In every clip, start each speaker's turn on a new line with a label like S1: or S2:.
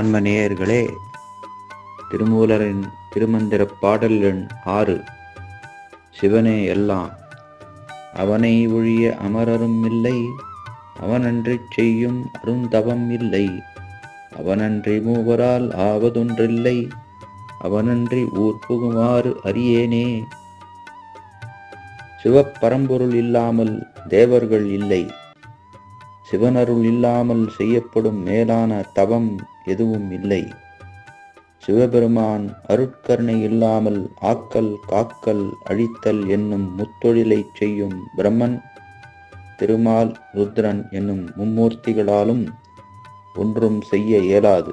S1: அன்ம நேயர்களே திருமூலரின் திருமந்திர பாடல் எண் ஆறு. சிவனே எல்லாம் அவனை ஒழிய அமரரும் இல்லை அவனன்றிச் செய்யும் அருந்தவம் இல்லை. அவனன்றி மூவரால் ஆவதொன்றில்லை அவனன்றி ஊர் புகுமாறு அறியேனே சிவப்பரம்பொருள் இல்லாமல் தேவர்கள் இல்லை சிவனருள் இல்லாமல் செய்யப்படும் மேலான தவம் எதுவும் இல்லை. சிவபெருமான் அருட்கருணை இல்லாமல் ஆக்கல் காக்கல் அழித்தல் என்னும் முத்தொழிலைச் செய்யும் பிரம்மன் திருமால் ருத்ரன் என்னும் மும்மூர்த்திகளாலும் ஒன்றும் செய்ய இயலாது.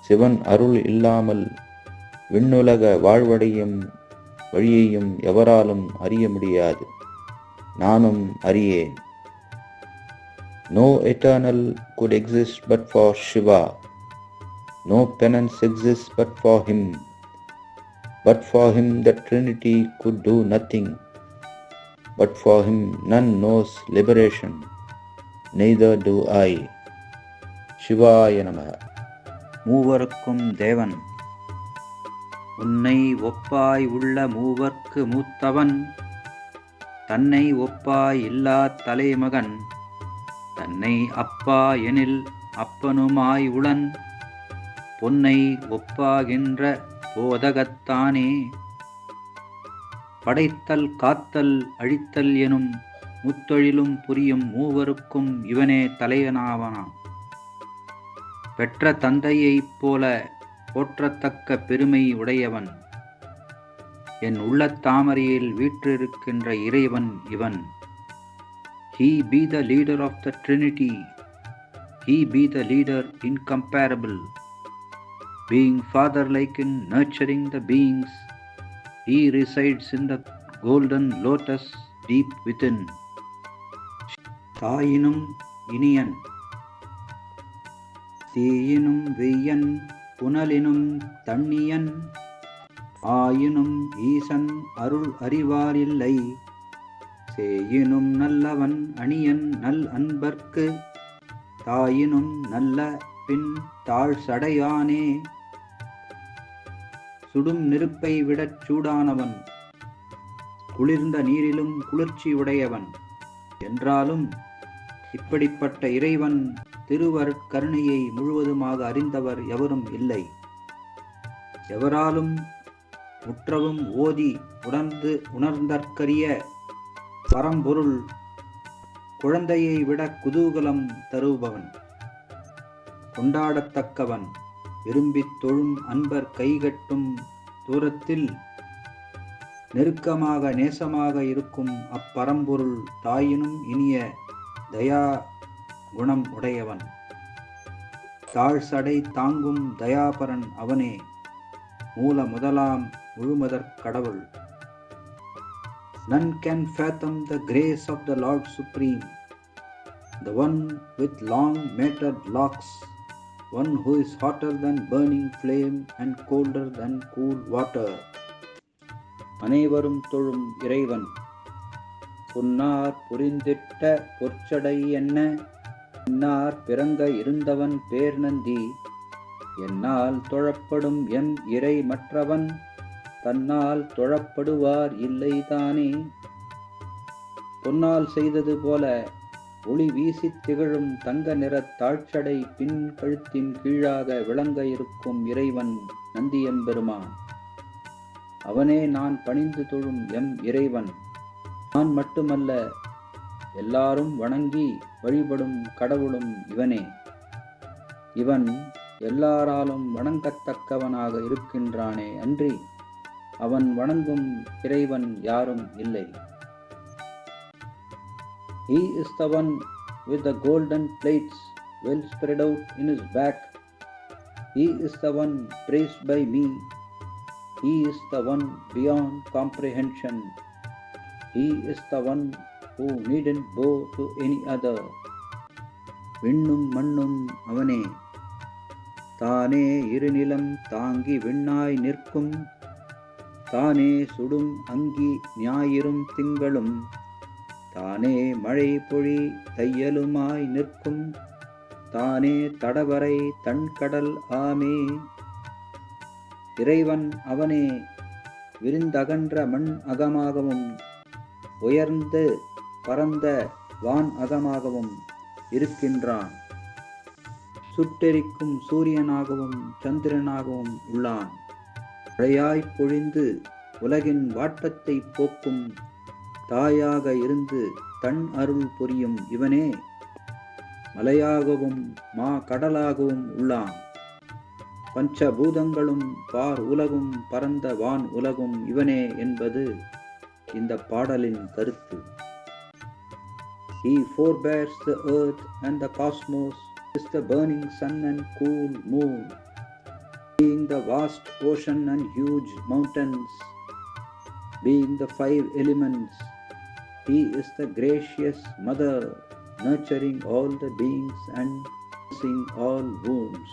S1: சிவன் அருள் இல்லாமல் விண்ணுலக வாழ்வடையும் வழியையும் எவராலும் அறிய முடியாது. நானும் அறியேன். No eternal could exist but for Shiva. No penance exists but for him. But for him the Trinity could do nothing. But for him none knows liberation. Neither do I. சிவாய நம மூவருக்கும் தேவன் உன்னை ஒப்பாய் உள்ள மூவர்க்கு மூத்தவன் தன்னை ஒப்பாய் இல்லா தலைமகன் தன்னை அப்பா எனில் அப்பனுமாய் உளன் பொன்னை ஒப்பாகின்ற போதகத்தானே. படைத்தல் காத்தல் அழித்தல் எனும் முத்தொழிலும் புரியும் மூவருக்கும் இவனே தலையனாவனாம். பெற்ற தந்தையைப் போல போற்றத்தக்க பெருமை உடையவன். என் உள்ள தாமரையில் வீற்றிருக்கின்ற இறைவன் இவன். He be the leader of the Trinity. He be the leader incomparable. Being father like in nurturing the beings, he resides in the golden lotus deep within. தாயினும் இனியன் தீயினும் வெய்யன் புனலினும் தண்ணியன் ஆயினும் ஈசன் அருள் அறிவாரில்லை சேயினும் நல்லவன் அணியன் நல் அன்பர்க்கு தாயினும் நல்ல பின் தாழ் சடையானே. சுடும் நெருப்பை விடச் சூடானவன் குளிர்ந்த நீரிலும் குளிர்ச்சி உடையவன். என்றாலும் இப்படிப்பட்ட இறைவன் திருவருட்கருணையை முழுவதுமாக அறிந்தவர் எவரும் இல்லை. எவராலும் முற்றவும் ஓதி உணர்ந்து உணர்ந்தற்கரிய பரம்பொருள் குழந்தையை விட குதூகலம் தருபவன். கொண்டாடத்தக்கவன் விரும்பித் தொழும் அன்பர் கைகட்டும் தூரத்தில் நெருக்கமாக நேசமாக இருக்கும் அப்பரம்பொருள் தாயினும் இனிய தயா குணம் உடையவன். தாழ் சடை தாங்கும் தயாபரன் அவனே மூல முதலாம் முழுமதற் கடவுள். None can fathom the grace of the Lord Supreme, the one with long matted locks, one who is hotter than burning flame and colder than cool water. அனைவரும் தொழும் இறைவன் புன்னார் புரிந்திட்ட பொற்சடை என்ன இன்னார் பிறங்க இருந்தவன் பேர் நந்தி என்னால் தொழப்படும் எம் இறை மற்றவன் தன்னால் தொழப்படுவார் இல்லை தானே பொன்னால் செய்தது போல ஒளி வீசித் திகழும் தங்க நிற தாழ்ச்சடை பின் கழுத்தின் கீழாக விளங்க இருக்கும் இறைவன் நந்தியம்பெருமான் அவனே நான் பணிந்து தொழும் எம் இறைவன். நான் மட்டுமல்ல எல்லாரும் வணங்கி வழிபடும் கடவுளும் இவனே. இவன் எல்லாராலும் வணங்கத்தக்கவனாக இருக்கின்றானே அன்றி அவன் வணங்கும் இறைவன் யாரும் இல்லை He is the one with the golden plates well spread out in his back. He is the one praised by me. He is the one beyond comprehension. He is the one who needn't bow to any other. விண்ணும் மண்ணும் அவனே தானே இருநிலம் தாங்கி விண்ணாய் நிற்கும் தானே சுடும் அங்கி ஞாயிறும் திங்களும். தானே மழை பொழி தையலுமாய் நிற்கும். தானே தடவரை தன்கடல் ஆமே. இறைவன் அவனே விரிந்தகன்ற மண் அகமாகவும் உயர்ந்து பரந்த வான் அகமாகவும் இருக்கின்றான். சுட்டெரிக்கும் சூரியனாகவும் சந்திரனாகவும் உள்ளான். மழையாய் பொழிந்து உலகின் வாட்டத்தை போக்கும் தாயாக இருந்து தன் அருள் புரியும் இவனே. மலையாகவும் மா கடலாகவும் உள்ளான். பஞ்சபூதங்களும் பார் உலகும் பரந்த வான் உலகும் இவனே என்பது இந்த பாடலின் கருத்து. He forbears the earth and the cosmos, is the burning sun and cool moon, being the vast ocean and huge mountains, being the five elements, He is the gracious Mother, nurturing all the beings and nursing all wounds.